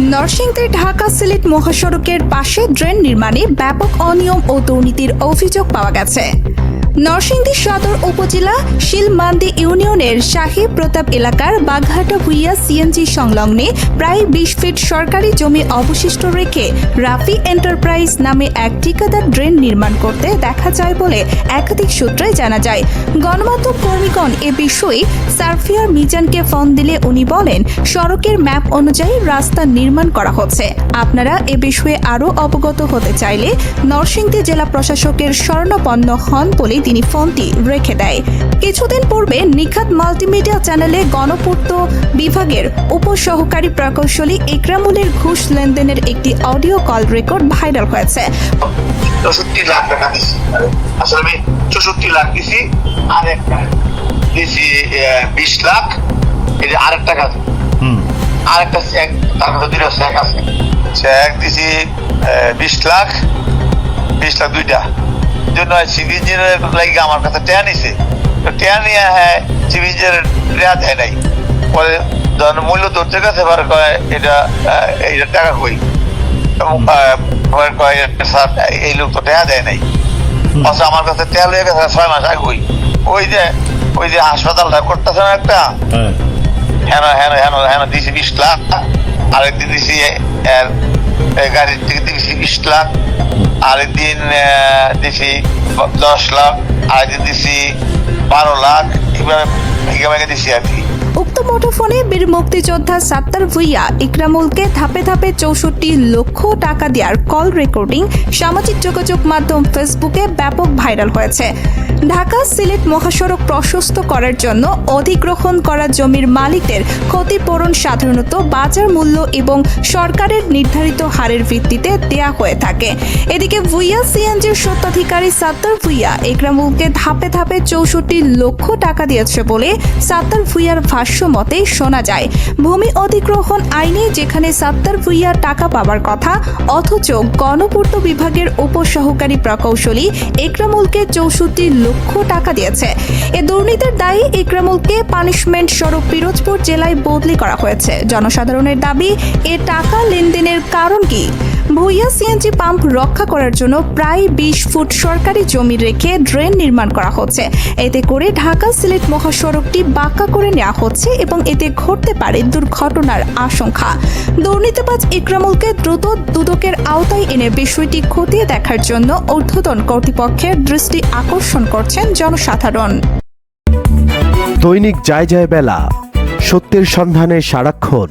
নরসিংদী ঢাকা সিলেট মহাসড়কের পাশে ড্রেন নির্মাণে ব্যাপক অনিয়ম ও দুর্নীতির অভিযোগ পাওয়া গেছে। নরসিংদী সদর উপজেলা শিলমান্দি ইউনিয়নের শাহী প্রতাপ এলাকার বাঘহাটা ভুইয়া সিএনজি সংলগ্নে প্রায় বিশ ফিট সরকারি জমি অবশিষ্ট রেখে রাফি এন্টারপ্রাইজ নামে এক ঠিকাদার ড্রেন নির্মাণ করতে দেখা যায় বলে একাধিক সূত্রে জানা যায়। গণমাধ্যম কর্মীগণ এ বিষয়ে সার্ফিয়ার মিজানকে ফোন দিলে উনি বলেন, সড়কের ম্যাপ অনুযায়ী রাস্তা নির্মাণ করা হচ্ছে। আপনারা এ বিষয়ে আরও অবগত হতে চাইলে নরসিংদী জেলা প্রশাসকের স্বর্ণপন্ন হন বলে তিনি ফোনটি রেখে দেয়। কিছুদিন পূর্বে নিখাত মাল্টিমিডিয়া চ্যানেলে গণপূর্ত বিভাগের উপসহকারী প্রকৌশলী ইকরামুলের ঘুষ লেনদেনের একটি অডিও কল রেকর্ড ভাইরাল হয়েছে। চৌষট্টি লাখ টাকা দিছি। আসলে আমি চৌষট্টি লাখ দিছি আর একটা দিছি বিশ লাখ। এই যে আরেকটা কাজ। আরেকটা চেক তার মধ্যে দুইটা চেক আছে। চেক দিছি বিশ লাখ। বিশ লাখ দুইটা। জন্য সিভিল ইঞ্জিনিয়ারের লাগে আমার কাছে টেয়া নিছে। তো টেয়া নিয়ে হ্যাঁ সিভিল ইঞ্জিনিয়ার টেয়া দেয় নাই। পরে যখন মূল্য ধরতে গেছে এবার কয় এটা এইটা টাকা কই? কয় স্যার এই লোক তো টেয়া দেয় নাই। অথচ আমার কাছে টেয়া লেগে গেছে ছয় মাস আগে ওই যে ওই যে হাসপাতালটা করতেছে না একটা? হ্যাঁ। হেন হেন হেন হেন দিছি বিশ লাখ আরেকদিন দিছি গাড়ির থেকে দিছি বিশ লাখ। আরেকদিন দিছি দশ লাখ আরেকদিন দিছি বারো লাখ এইভাবে দিছি আর কি। উক্ত মুঠোফোনে বীর মুক্তিযোদ্ধা সাত্তার ভুইয়া ইকরামুলকে ধাপে ধাপে চৌষট্টি লক্ষ টাকা দেওয়ার কল রেকর্ডিং সামাজিক যোগাযোগ মাধ্যম ফেসবুকে ব্যাপক ভাইরাল হয়েছে। ঢাকা সিলেট মহাসড়ক প্রশস্ত করার জন্য অধিগ্রহণ করা জমির মালিকদের ক্ষতিপূরণ সাধারণত বাজার মূল্য এবং সরকারের নির্ধারিত হারের ভিত্তিতে দেয়া হয়ে থাকে। এদিকে ভুইয়া সিএনজির সত্ত্বাধিকারী সাত্তার ভুইয়া ইকরামুলকে ধাপে ধাপে চৌষট্টি লক্ষ টাকা দিয়েছে বলে সাত্তার ভুইয়ার ভাষ্য মতে শোনা যায়, ভূমি অধিগ্রহণ আইনে যেখানে সাত্তার ভুইয়া টাকা পাবার কথা, অথচ গণপূর্ত বিভাগের উপসহকারী প্রকৌশলী একরামুলকে চৌষট্টি লক্ষ টাকা দিয়েছে। এ দুর্নীতির দায়ী একরামুলকে পানিশমেন্ট স্বরূপ পিরোজপুর জেলায় বদলি করা হয়েছে। জনসাধারণের দাবি, এ টাকা লেনদেনের কারণ কি? ভুইয়া সিএনজি পাম্প রক্ষা করার জন্য প্রায় বিশ ফুট সরকারি জমি রেখে ড্রেন নির্মাণ করা হচ্ছে। এতে করে ঢাকা সিলেট মহাসড়কটি বাঁকা করে নেওয়া হচ্ছে এবং এতে ঘটতে পারে দুর্ঘটনার আশঙ্কা। দুর্নীতিবাজ ইকরামুলকে দ্রুত দুদকের আওতায় এনে বিষয়টি খতিয়ে দেখার জন্য ঊর্ধ্বতন কর্তৃপক্ষের দৃষ্টি আকর্ষণ করছেন জনসাধারণ। দৈনিক যায় যায় বেলা, সত্যের সন্ধানে সারাক্ষণ।